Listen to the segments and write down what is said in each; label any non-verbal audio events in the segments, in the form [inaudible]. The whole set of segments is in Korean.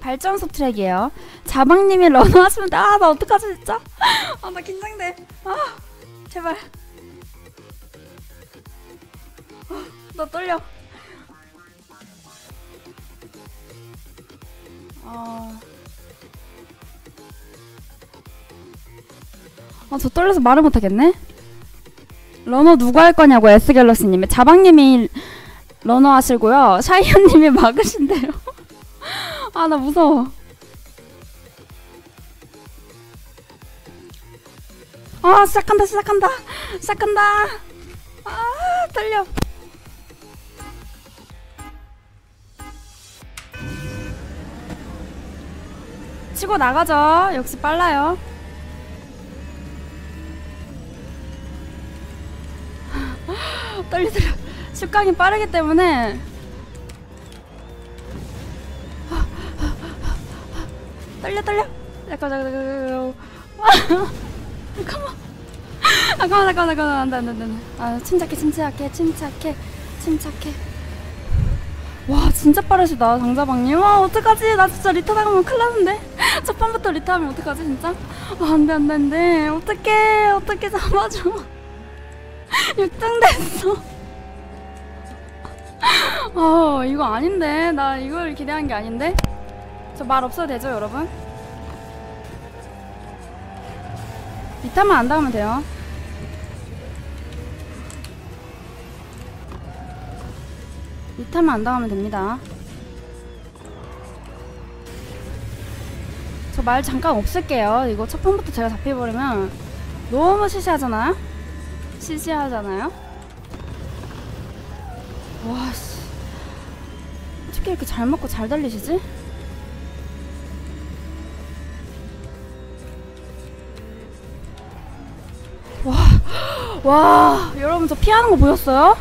발전소 트랙이에요. 자방님이 러너 하시면 돼. 아, 나 어떡하지, 진짜? [laughs] 아, 나 긴장돼. 아, 제발. 아, 나 떨려. 아. 아, 저 떨려서 말을 못하겠네? 러너 누가 할 거냐고, 에스갤러스님이. 자방님이 러너 하시고요. 샤이언님이 [laughs] 막으신대요. 아, 나 무서워. 아, 시작한다, 시작한다. 시작한다. 아, 떨려. 치고 나가죠. 역시 빨라요. 떨리더라. [laughs] 습강이 빠르기 때문에 떨려 떨려. 잠깐 잠깐 잠깐. 잠깐만. 잠깐만 잠깐만 잠깐만 안돼 안돼 안돼. 아 침착해 침착해 침착해 침착해. 와 진짜 빠르시다 장자방님. 와 어떡하지? 나 진짜 리타 당하면 큰일 나는데. [laughs] 첫 판부터 리타 하면 어떡하지 진짜? 아 안돼 안돼 안돼. 어떡해 어떻게 잡아줘. [laughs] 6등 됐어. [laughs] 어 이거 아닌데 나 이걸 기대한 게 아닌데 저 말 없어도 되죠 여러분? 리타만 안 닿으면 돼요. 리타만 안 당하면 됩니다. 저 말 잠깐 없앨게요. 이거 첫 판부터 제가 잡혀버리면 너무 시시하잖아요? 시시하잖아요? 와씨. 어떻게 이렇게 잘 먹고 잘 달리시지? 와, 와, 여러분 저 피하는 거 보였어요?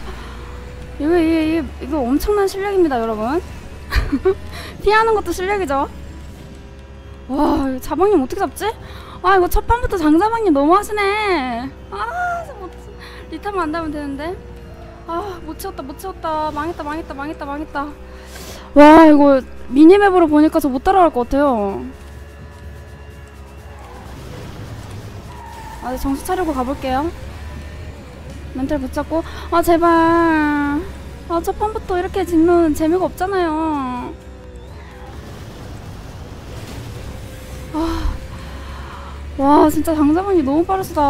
이거, 이거, 이거, 엄청난 실력입니다, 여러분. [laughs] 피하는 것도 실력이죠. 와, 자방님 어떻게 잡지? 아, 이거 첫 판부터 장자방님 너무 하시네. 아, 저 못, 리타만 안 닿으면 되는데. 아, 못 채웠다, 못 채웠다. 망했다, 망했다, 망했다, 망했다. 와, 이거 미니맵으로 보니까 저 못 따라갈 것 같아요. 아, 네, 정신 차리고 가볼게요. 멘탈 붙잡고. 아, 제발. 아, 첫 판부터 이렇게 짓면 재미가 없잖아요. 아, 와, 진짜 장자방이 너무 빠르시다.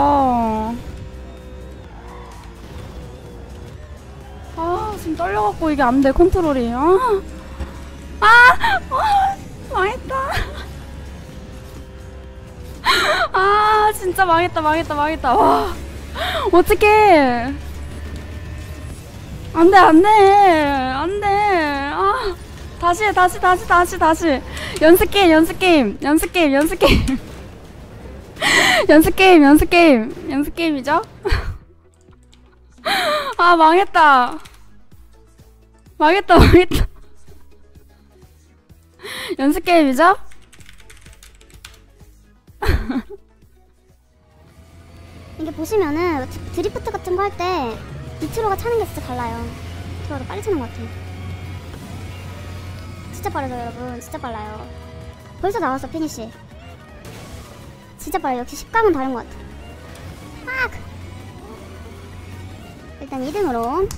아, 지금 떨려갖고 이게 안 돼, 컨트롤이. 아, 아, 아 망했다. 아 진짜 망했다 망했다 망했다. 와 어떡해. 안돼 안돼 안돼. 아 다시 해 다시 다시 다시 다시. 연습 게임 연습 게임 연습 게임 연습 [laughs] 게임. 연습 게임 연습 게임 연습 게임이죠? [laughs] 아 망했다. 망했다 망했다. [laughs] 연습 게임이죠 이게 보시면은 드- 드리프트 같은 거 할 때 니트로가 차는 게 진짜 달라요. 니트로가 더 빨리 차는 것 같아요. 진짜 빠르죠 여러분 진짜 빨라요. 벌써 나왔어 피니시. 진짜 빨라요. 역시 식감은 다른 것 같아. 아! 일단 2등으로